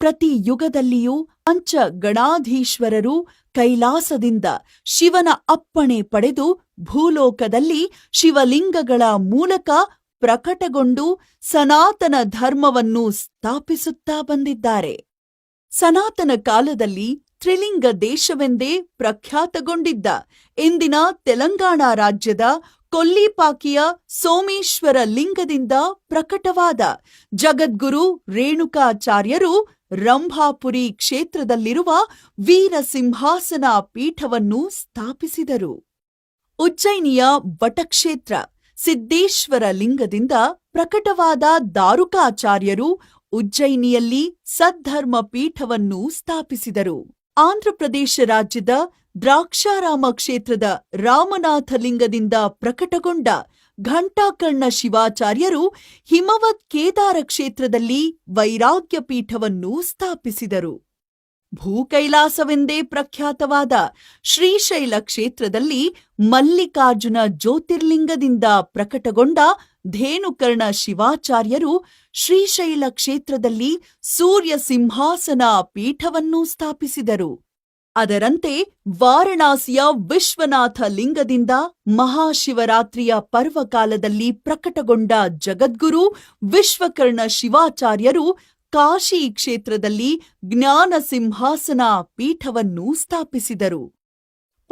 ಪ್ರತಿ ಯುಗದಲ್ಲಿಯೂ ಪಂಚ ಗಣಾಧೀಶ್ವರರು ಕೈಲಾಸದಿಂದ ಶಿವನ ಅಪ್ಪಣೆ ಪಡೆದು ಭೂಲೋಕದಲ್ಲಿ ಶಿವಲಿಂಗಗಳ ಮೂಲಕ ಪ್ರಕಟಗೊಂಡು ಸನಾತನ ಧರ್ಮವನ್ನು ಸ್ಥಾಪಿಸುತ್ತಾ ಬಂದಿದ್ದಾರೆ. ಸನಾತನ ಕಾಲದಲ್ಲಿ ತ್ರಿಲಿಂಗ ದೇಶವೆಂದೇ ಪ್ರಖ್ಯಾತಗೊಂಡಿದ್ದ ಇಂದಿನ ತೆಲಂಗಾಣ ರಾಜ್ಯದ ಕೊಲ್ಲಿಪಾಕಿಯ ಸೋಮೇಶ್ವರ ಲಿಂಗದಿಂದ ಪ್ರಕಟವಾದ ಜಗದ್ಗುರು ರೇಣುಕಾಚಾರ್ಯರು ರಂಭಾಪುರಿ ಕ್ಷೇತ್ರದಲ್ಲಿರುವ ವೀರಸಿಂಹಾಸನ ಪೀಠವನ್ನು ಸ್ಥಾಪಿಸಿದರು. ಉಜ್ಜಯಿನಿಯ ವಟಕ್ಷೇತ್ರ ಸಿದ್ದೇಶ್ವರ ಲಿಂಗದಿಂದ ಪ್ರಕಟವಾದ ದಾರುಕಾಚಾರ್ಯರು ಉಜ್ಜಯಿನಿಯಲ್ಲಿ ಸದ್ಧರ್ಮ ಪೀಠವನ್ನು ಸ್ಥಾಪಿಸಿದರು. ಆಂಧ್ರಪ್ರದೇಶ ರಾಜ್ಯದ ದ್ರಾಕ್ಷಾರಾಮ ಕ್ಷೇತ್ರದ ರಾಮನಾಥ ಲಿಂಗದಿಂದ ಪ್ರಕಟಗೊಂಡ ಘಂಟಾಕರ್ಣ ಶಿವಾಚಾರ್ಯರು ಹಿಮವತ್ ಕೇದಾರ ಕ್ಷೇತ್ರದಲ್ಲಿ ವೈರಾಗ್ಯ ಪೀಠವನ್ನು ಸ್ಥಾಪಿಸಿದರು. ಭೂಕೈಲಾಸವೆಂದೇ ಪ್ರಖ್ಯಾತವಾದ ಶ್ರೀಶೈಲ ಕ್ಷೇತ್ರದಲ್ಲಿ ಮಲ್ಲಿಕಾರ್ಜುನ ಜ್ಯೋತಿರ್ಲಿಂಗದಿಂದ ಪ್ರಕಟಗೊಂಡ ಧೇನುಕರ್ಣ ಶಿವಾಚಾರ್ಯರು ಶ್ರೀಶೈಲ ಕ್ಷೇತ್ರದಲ್ಲಿ ಸೂರ್ಯ ಸಿಂಹಾಸನ ಪೀಠವನ್ನು ಸ್ಥಾಪಿಸಿದರು. ಅದರಂತೆ ವಾರಣಾಸಿಯ ವಿಶ್ವನಾಥ ಲಿಂಗದಿಂದ ಮಹಾಶಿವರಾತ್ರಿಯ ಪರ್ವಕಾಲದಲ್ಲಿ ಪ್ರಕಟಗೊಂಡ ಜಗದ್ಗುರು ವಿಶ್ವಕರ್ಣ ಶಿವಾಚಾರ್ಯರು ಕಾಶಿ ಕ್ಷೇತ್ರದಲ್ಲಿ ಜ್ಞಾನ ಸಿಂಹಾಸನ ಪೀಠವನ್ನು ಸ್ಥಾಪಿಸಿದರು.